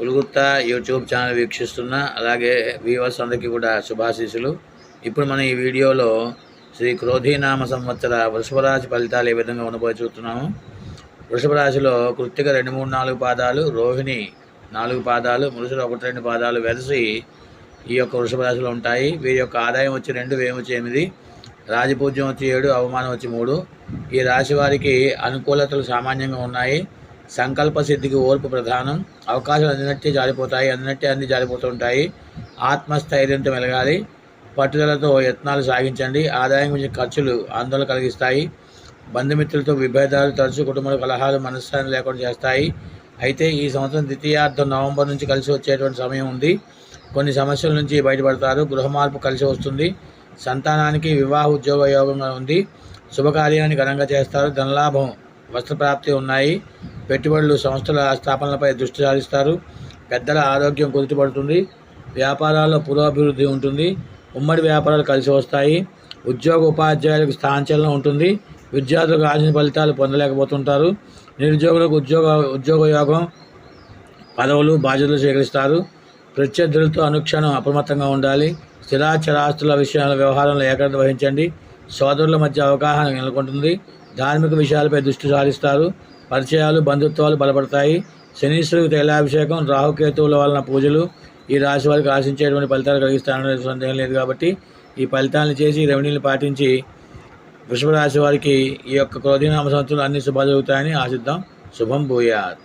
ఉలుగుత్తా YouTube channel వీక్షిస్తున్న అలాగే weavers అందరికీ కూడా శుభాశీస్సులు. ఇప్పుడు మనం ఈ వీడియోలో శ్రీ క్రోధీనామ సంవత్సర వృషభరాశి ఫలితాలు ఏ విధంగా ఉండబోయి చూస్తున్నాము. వృషభరాశిలో కృత్తిక రెండు మూడు నాలుగు పాదాలు రోహిణి నాలుగు పాదాలు మృషులు ఒకటి రెండు పాదాలు వెలసి ఈ యొక్క వృషభరాశిలో ఉంటాయి. వీరి యొక్క ఆదాయం వచ్చి రెండు వేము వచ్చి ఎనిమిది రాజపూజ్యం వచ్చి ఏడు అవమానం వచ్చి మూడు. ఈ రాశి వారికి అనుకూలతలు సామాన్యంగా ఉన్నాయి. సంకల్ప సిద్ధికి ఓర్పు ప్రధానం. అవకాశాలు అందినట్టే జారిపోతాయి. అందినట్టే అన్ని జారిపోతుంటాయి. ఆత్మస్థైర్యంతో మెలగాలి. పట్టుదలతో యత్నాలు సాగించండి. ఆదాయం గురించి ఖర్చులు ఆందోళన కలిగిస్తాయి. బంధుమిత్రులతో విభేదాలు తరచు కుటుంబ కలహాలు మనశ్శాంతి లేకుండా చేస్తాయి. అయితే ఈ సంవత్సరం ద్వితీయార్థం నవంబర్ నుంచి కలిసి వచ్చేటువంటి సమయం ఉంది. కొన్ని సమస్యల నుంచి బయటపడతారు. గృహ మార్పు కలిసి వస్తుంది. సంతానానికి వివాహ ఉద్యోగ యోగంగా ఉంది. శుభకార్యాన్ని ఘనంగా చేస్తారు. ధనలాభం వస్త్రప్రాప్తి ఉన్నాయి. పెట్టుబడులు సంస్థల స్థాపనలపై దృష్టి సారిస్తారు. పెద్దల ఆరోగ్యం కుదుటపడుతుంది. వ్యాపారాల్లో పురోభివృద్ధి ఉంటుంది. ఉమ్మడి వ్యాపారాలు కలిసి వస్తాయి. ఉద్యోగ ఉపాధ్యాయులకు స్థానచలనం ఉంటుంది. విద్యార్థులకు ఆశించిన ఫలితాలు పొందలేకపోతుంటారు. నిరుద్యోగులకు ఉద్యోగ ఉద్యోగ యోగం పదవులు బాధ్యతలు స్వీకరిస్తారు. ప్రత్యర్థులతో అనుక్షణం అప్రమత్తంగా ఉండాలి. స్థిరాచరాస్తుల విషయాల వ్యవహారంలో ఏకాగ్రత వహించండి. సోదరుల మధ్య అవగాహన నెలకొంటుంది. ధార్మిక విషయాలపై దృష్టి సారిస్తారు. పరిచయాలు బంధుత్వాలు బలపడతాయి. శనీశ్వరుడికి తైలాభిషేకం రాహుకేతువుల వలన పూజలు. ఈ రాశి వారికి ఆశించేటువంటి ఫలితాలు కలిగిస్తాననే సందేహం లేదు కాబట్టి ఈ ఫలితాలను చేసి ఈ రెవెన్యూలు పాటించి వృషభ రాశి వారికి ఈ యొక్క క్రోధీనామ సంవత్సరం అన్ని శుభాలు జరుగుతాయని ఆశిద్దాం. శుభం భూయాత్.